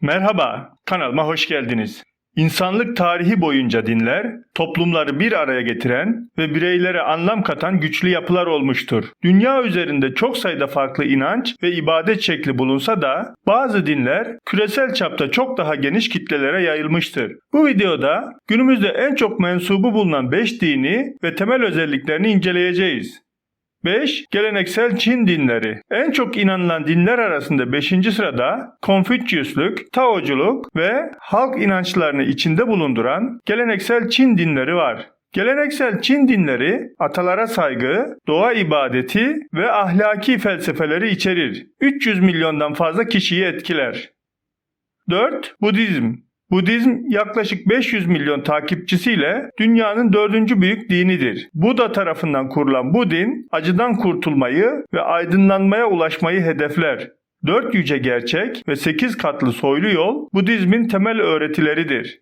Merhaba, kanalıma hoş geldiniz. İnsanlık tarihi boyunca dinler, toplumları bir araya getiren ve bireylere anlam katan güçlü yapılar olmuştur. Dünya üzerinde çok sayıda farklı inanç ve ibadet şekli bulunsa da bazı dinler küresel çapta çok daha geniş kitlelere yayılmıştır. Bu videoda günümüzde en çok mensubu bulunan 5 dini ve temel özelliklerini inceleyeceğiz. 5. Geleneksel Çin dinleri. En çok inanılan dinler arasında 5. sırada Konfüçyüslük, Taoculuk ve halk inançlarını içinde bulunduran geleneksel Çin dinleri var. Geleneksel Çin dinleri atalara saygı, doğa ibadeti ve ahlaki felsefeleri içerir. 300 milyondan fazla kişiyi etkiler. 4. Budizm Budizm yaklaşık 500 milyon takipçisiyle dünyanın dördüncü büyük dinidir. Buda tarafından kurulan bu din acıdan kurtulmayı ve aydınlanmaya ulaşmayı hedefler. Dört yüce gerçek ve sekiz katlı soylu yol Budizmin temel öğretileridir.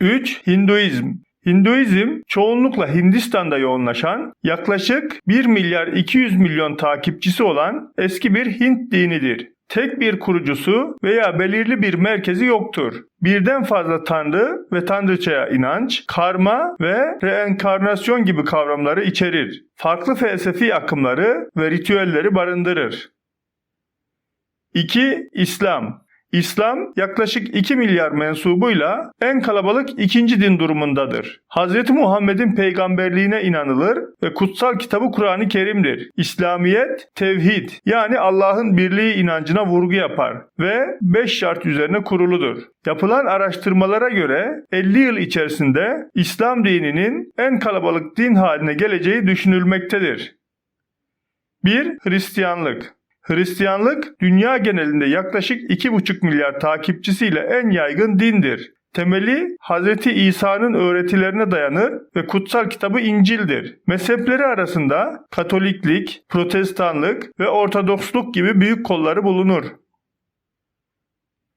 3. Hinduizm Hinduizm çoğunlukla Hindistan'da yoğunlaşan yaklaşık 1 milyar 200 milyon takipçisi olan eski bir Hint dinidir. Tek bir kurucusu veya belirli bir merkezi yoktur. Birden fazla tanrı ve tanrıçaya inanç, karma ve reenkarnasyon gibi kavramları içerir. Farklı felsefi akımları ve ritüelleri barındırır. 2. İslam İslam yaklaşık 2 milyar mensubuyla en kalabalık ikinci din durumundadır. Hz. Muhammed'in peygamberliğine inanılır ve kutsal kitabı Kur'an-ı Kerim'dir. İslamiyet, tevhid yani Allah'ın birliği inancına vurgu yapar ve 5 şart üzerine kuruludur. Yapılan araştırmalara göre 50 yıl içerisinde İslam dininin en kalabalık din haline geleceği düşünülmektedir. 1. Hristiyanlık Hristiyanlık dünya genelinde yaklaşık 2,5 milyar takipçisiyle en yaygın dindir. Temeli Hz. İsa'nın öğretilerine dayanır ve kutsal kitabı İncil'dir. Mezhepleri arasında Katoliklik, Protestanlık ve Ortodoksluk gibi büyük kolları bulunur.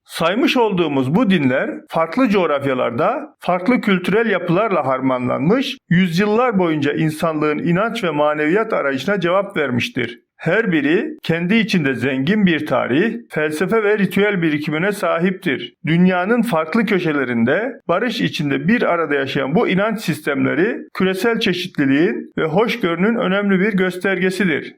Saymış olduğumuz bu dinler farklı coğrafyalarda farklı kültürel yapılarla harmanlanmış, yüzyıllar boyunca insanlığın inanç ve maneviyat arayışına cevap vermiştir. Her biri kendi içinde zengin bir tarih, felsefe ve ritüel birikimine sahiptir. Dünyanın farklı köşelerinde barış içinde bir arada yaşayan bu inanç sistemleri küresel çeşitliliğin ve hoşgörünün önemli bir göstergesidir.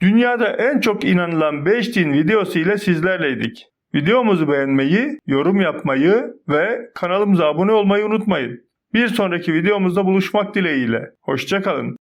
Dünyada en çok inanılan 5 din videosu ile sizlerleydik. Videomuzu beğenmeyi, yorum yapmayı ve kanalımıza abone olmayı unutmayın. Bir sonraki videomuzda buluşmak dileğiyle. Hoşçakalın.